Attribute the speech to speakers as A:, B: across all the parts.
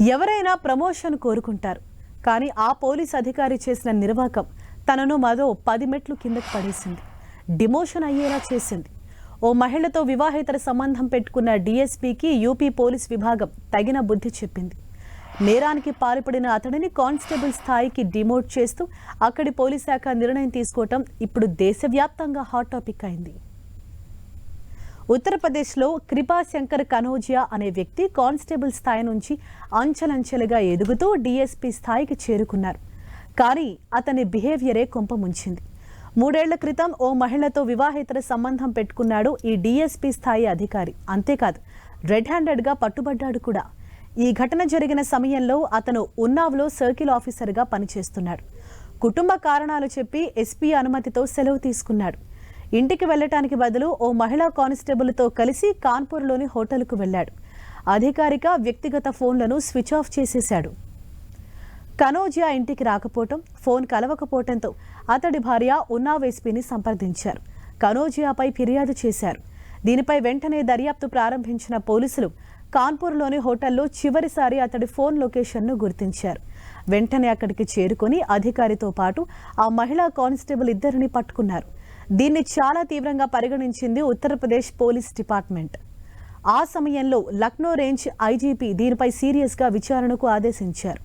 A: ఎవరైనా ప్రమోషన్ కోరుకుంటారు. కానీ ఆ పోలీస్ అధికారి చేసిన నిర్వాకం తనను మరో పది మెట్లు కిందకు పడేసింది. డిమోషన్ అయ్యేలా చేసింది. ఓ మహిళతో వివాహేతర సంబంధం పెట్టుకున్న డీఎస్పీకి యూపీ పోలీస్ విభాగం తగిన బుద్ధి చెప్పింది. నేరానికి పాల్పడిన అతడిని కానిస్టేబుల్ స్థాయికి డిమోట్ చేస్తూ అక్కడి పోలీస్ శాఖ నిర్ణయం తీసుకోవటం ఇప్పుడు దేశవ్యాప్తంగా హాట్ టాపిక్ అయింది. ఉత్తరప్రదేశ్లో కృపాశంకర్ కనోజియా అనే వ్యక్తి కానిస్టేబుల్ స్థాయి నుంచి అంచెలంచెలుగా ఎదుగుతూ డీఎస్పీ స్థాయికి చేరుకున్నారు. కానీ అతని బిహేవియరే కుంపముంచింది మూడేళ్ళ క్రితం ఓ మహిళతో వివాహేతర సంబంధం పెట్టుకున్నాడు ఈ డీఎస్పీ స్థాయి అధికారి. అంతేకాదు రెడ్ హ్యాండెడ్గా పట్టుబడ్డాడు కూడా. ఈ ఘటన జరిగిన సమయంలో అతను ఉన్నావ్లో సర్కిల్ ఆఫీసర్గా పనిచేస్తున్నాడు. కుటుంబ కారణాలు చెప్పి ఎస్పీ అనుమతితో సెలవు తీసుకున్నాడు. ఇంటికి వెళ్ళటానికి బదులు ఓ మహిళా కానిస్టేబుల్తో కలిసి కాన్పూర్లోని హోటల్కు వెళ్ళాడు. అధికారిక వ్యక్తిగత ఫోన్లను స్విచ్ ఆఫ్ చేసేశాడు. కనోజియా ఇంటికి రాకపోవటం ఫోన్ కలవకపోవటంతో అతడి భార్య ఉన్నావ్ ఎస్పీని సంప్రదించారు. కనోజియాపై ఫిర్యాదు చేశారు. దీనిపై వెంటనే దర్యాప్తు ప్రారంభించిన పోలీసులు కాన్పూర్లోని హోటల్లో చివరిసారి అతడి ఫోన్ లొకేషన్ను గుర్తించారు. వెంటనే అక్కడికి చేరుకొని అధికారితో పాటు ఆ మహిళా కానిస్టేబుల్ ఇద్దరిని పట్టుకున్నారు. దీన్ని చాలా తీవ్రంగా పరిగణించింది ఉత్తరప్రదేశ్ పోలీస్ డిపార్ట్మెంట్. ఆ సమయంలో లక్నో రేంజ్ ఐజీపీ దీనిపై సీరియస్గా విచారణకు ఆదేశించారు.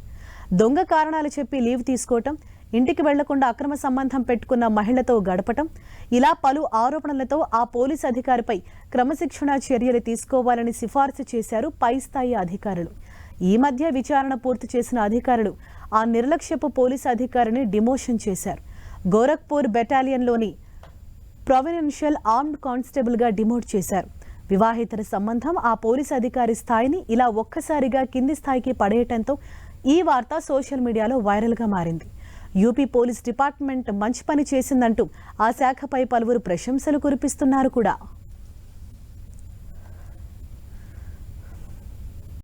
A: దొంగ కారణాలు చెప్పి లీవ్ తీసుకోవటం ఇంటికి వెళ్ళకుండా అక్రమ సంబంధం పెట్టుకున్న మహిళతో గడపటం ఇలా పలు ఆరోపణలతో ఆ పోలీస్ అధికారిపై క్రమశిక్షణా చర్యలు తీసుకోవాలని సిఫార్సు చేశారు పై స్థాయి అధికారులు. ఈ మధ్య విచారణ పూర్తి చేసిన అధికారులు ఆ నిర్లక్ష్యపు పోలీస్ అధికారిని డిమోషన్ చేశారు. గోరఖ్పూర్ బెటాలియన్లోని ప్రావినెన్షియల్ ఆర్మ్డ్ కానిస్టేబుల్గా డిమోట్ చేశారు. వివాహేతర సంబంధం ఆ పోలీస్ అధికారి స్థాయిని ఇలా ఒక్కసారిగా కింది స్థాయికి పడేయటంతో ఈ వార్త సోషల్ మీడియాలో వైరల్గా మారింది. యూపీ పోలీస్ డిపార్ట్మెంట్ మంచి పని చేసిందంటూ ఆ శాఖపై పలువురు ప్రశంసలు కురిపిస్తున్నారు కూడా.